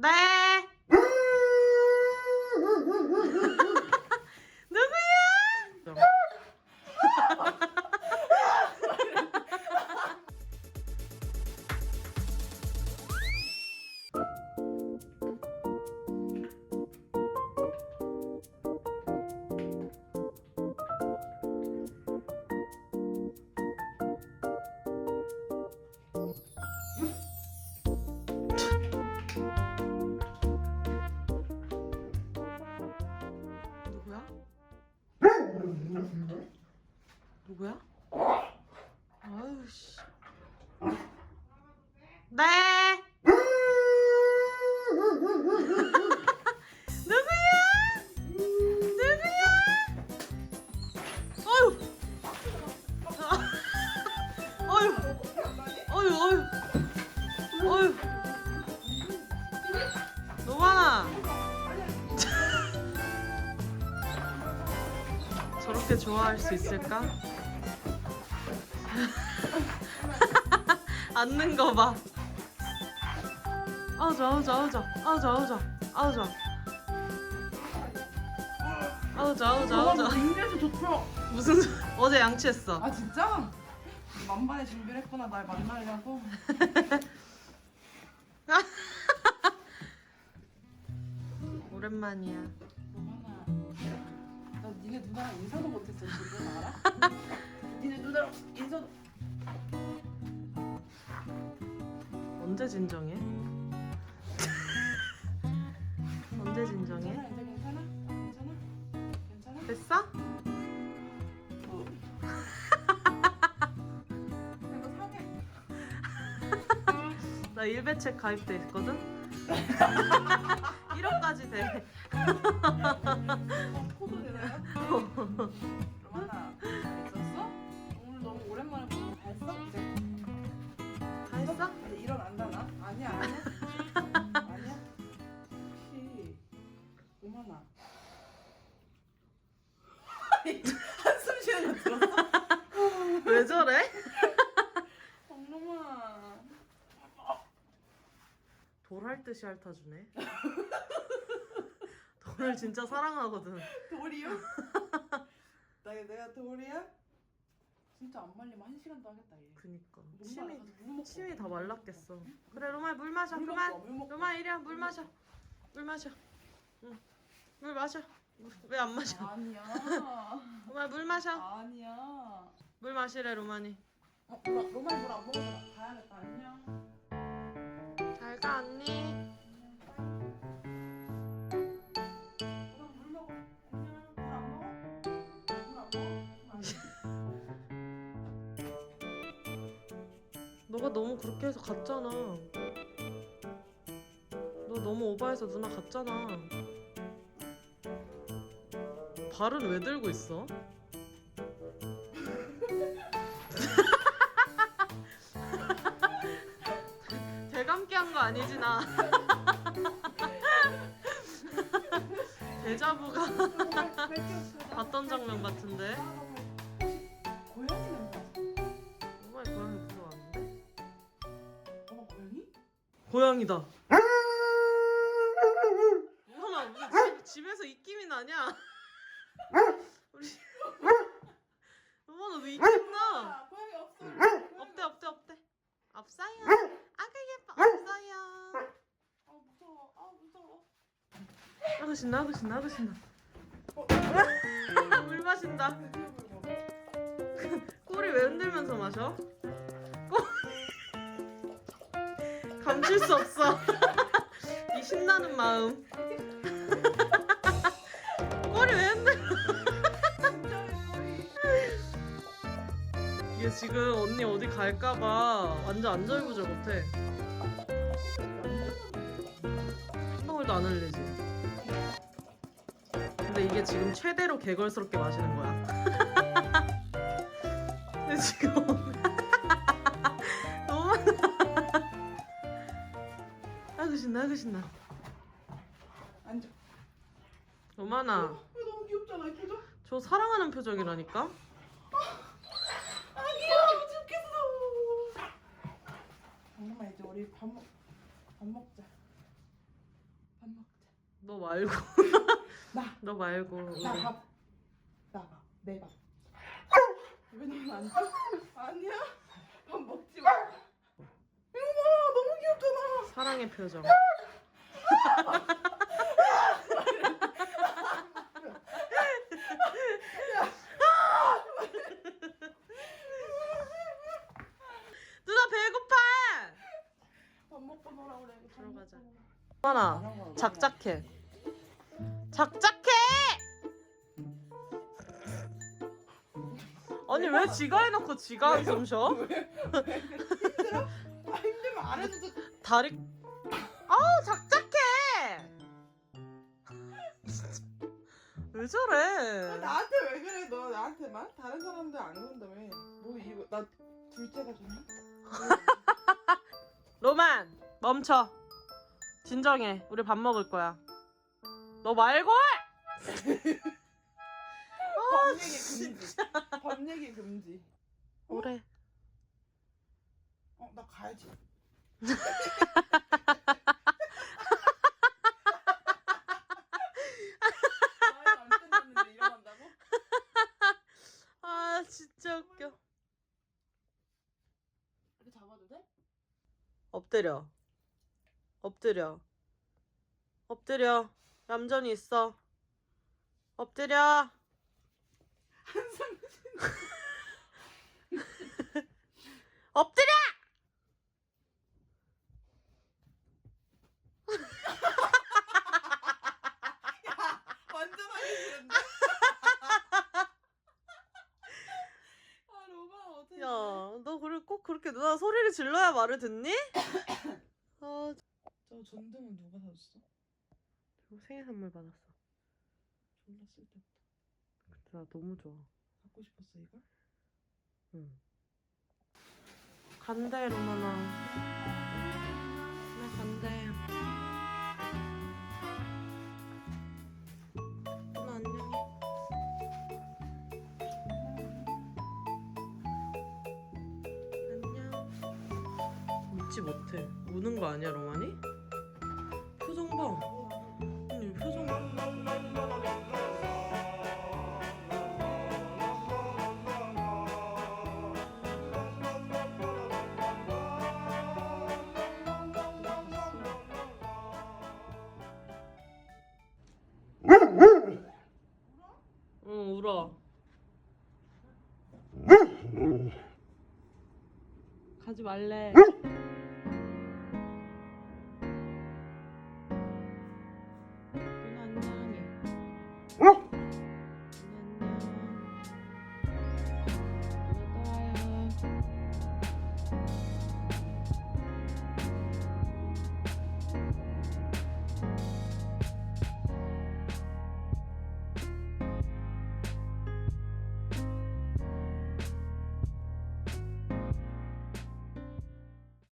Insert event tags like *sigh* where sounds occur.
Bye. 누구야? 아유 씨. 네. 저렇게 좋아할 수 있을까? *laughs* 앉는 거 봐. 아우자 아우자 아우자 아우자 아우자 아우자 아우자 아우자 아우자 인제서 좋죠. 무슨 소- 어제 양치했어. 아 진짜? 만반의 준비를 했구나 날 만나려고. *laughs* 오랜만이야. 니네 누나랑 인사도 못했어 지금 알아? 니네 누나랑 인사도. 언제 진정해? 언제 진정해? 괜찮아 이제 괜찮아? 괜찮아? 괜찮아? 됐어? 어. 이거 사게. 나 일배책 가입돼 있거든? *laughs* 1억까지 돼. 로마나 잘 있었어? 오늘 너무 오랜만에 보는 거 봤어? 이제 다 했어? 이제 일어난다 나? 아니야 아니야 아니야 혹시 로마나 *laughs* 한숨 쉬는 거 들었어? 왜 저래? 정로마 돌할 듯이 핥아주네. 돌을 진짜 사랑하거든. 돌이요? 나 내가 돌이야? 진짜 안 말리면 한 시간도 하겠다 얘 그니까 물 침이 말아가지고 물 먹고 침이 다. 말랐겠어. 그래 로마 물 마셔 물 그만. 먹고 와, 물 먹고 로마 이리야 물 마셔. 물 마셔. 응. 물 마셔. 왜 안 마셔? 아니야 *laughs* 로마 물 마셔. 아니야 물 마시래 로마니. 어, 로마, 로마이 물안 먹었어 가야겠다 안녕 너가 너무 그렇게 해서 갔잖아. 너 너무 오버해서 누나 갔잖아. 발은 왜 들고 있어? *laughs* 대감기 한 거 아니지 나. *laughs* *laughs* 대자부가 봤던 장면 같은데. 고양이다. 현아 무슨 집, 집에서 입김이 나냐? 우리 어머나 너 입김 나. 아, 고양이 없어 없대 없대 없대. 없어요. 아그 예뻐 없어요. 아 무서워 아 무서워 아그 신나 아그 신나 아그 신나. 어, 물 마신다. 꼬리 왜 흔들면서 마셔? 감출 수 없어. *laughs* 이 신나는 마음. *laughs* 꼬리 왜 흔들? 진짜 꼬리 이게 지금 언니 어디 갈까봐 완전 안절부절 못해. 한 방울도 안 흘리지. 근데 이게 지금 최대로 개걸스럽게 마시는 거야. *laughs* 근데 지금 신나 아그 신나. 앉아 로마나 어, 너무 귀엽잖아 이 표정 저 사랑하는 표정이라니까. 아 귀여워 죽겠어 엄마 이제 우리 밥, 먹, 밥 먹자 먹자. 너 말고 *laughs* 나. 너 말고 우리. 나 밥. 나 밥. 내 밥. 왜 너는 안 줘? 아니야. 밥 먹지 마. 이거 봐. 너무 귀엽잖아. 사랑의 표정 누나 배고파 밥 먹고 놀아 그래. 밥 들어가자. 누나 작작해 작작해 아니 왜 지가 해놓고 지가 한숨 쉬어? 힘들어? 아 힘들면 안 해도 돼. 다리 아우 작작해 진짜 *laughs* 왜 너 저래 나한테 왜 그래? 너 나한테만? 다른 사람들 안 그런다며. 뭐 이거 나 둘째가 좋나? *laughs* 로만 멈춰 진정해 우리 밥 먹을 거야 너 말고 *laughs* 밥 얘기 금지. 밥 얘기 금지. 오래 어 나 가야지. 말안 끝났는데 일어난다고? 아 진짜 웃겨. 이렇게 잡아도 돼? 엎드려. 엎드려. 엎드려. 얌전히 있어. 엎드려 한상 엎드려 완전 하기 싫은데? 아 로마 어떻게? 야 너 그렇게 누나 소리를 질러야 말을 듣니? *coughs* 아 저 전등은 누가 사줬어? 생일 선물 받았어 졸라 쓸데없다. 근데 나 너무 좋아 갖고 싶었어 이걸? 응 로마나 나 웃지 못해. 우는 거 아니야 로마니? 표정 봐 아니 표정 응 울어. 가지 말래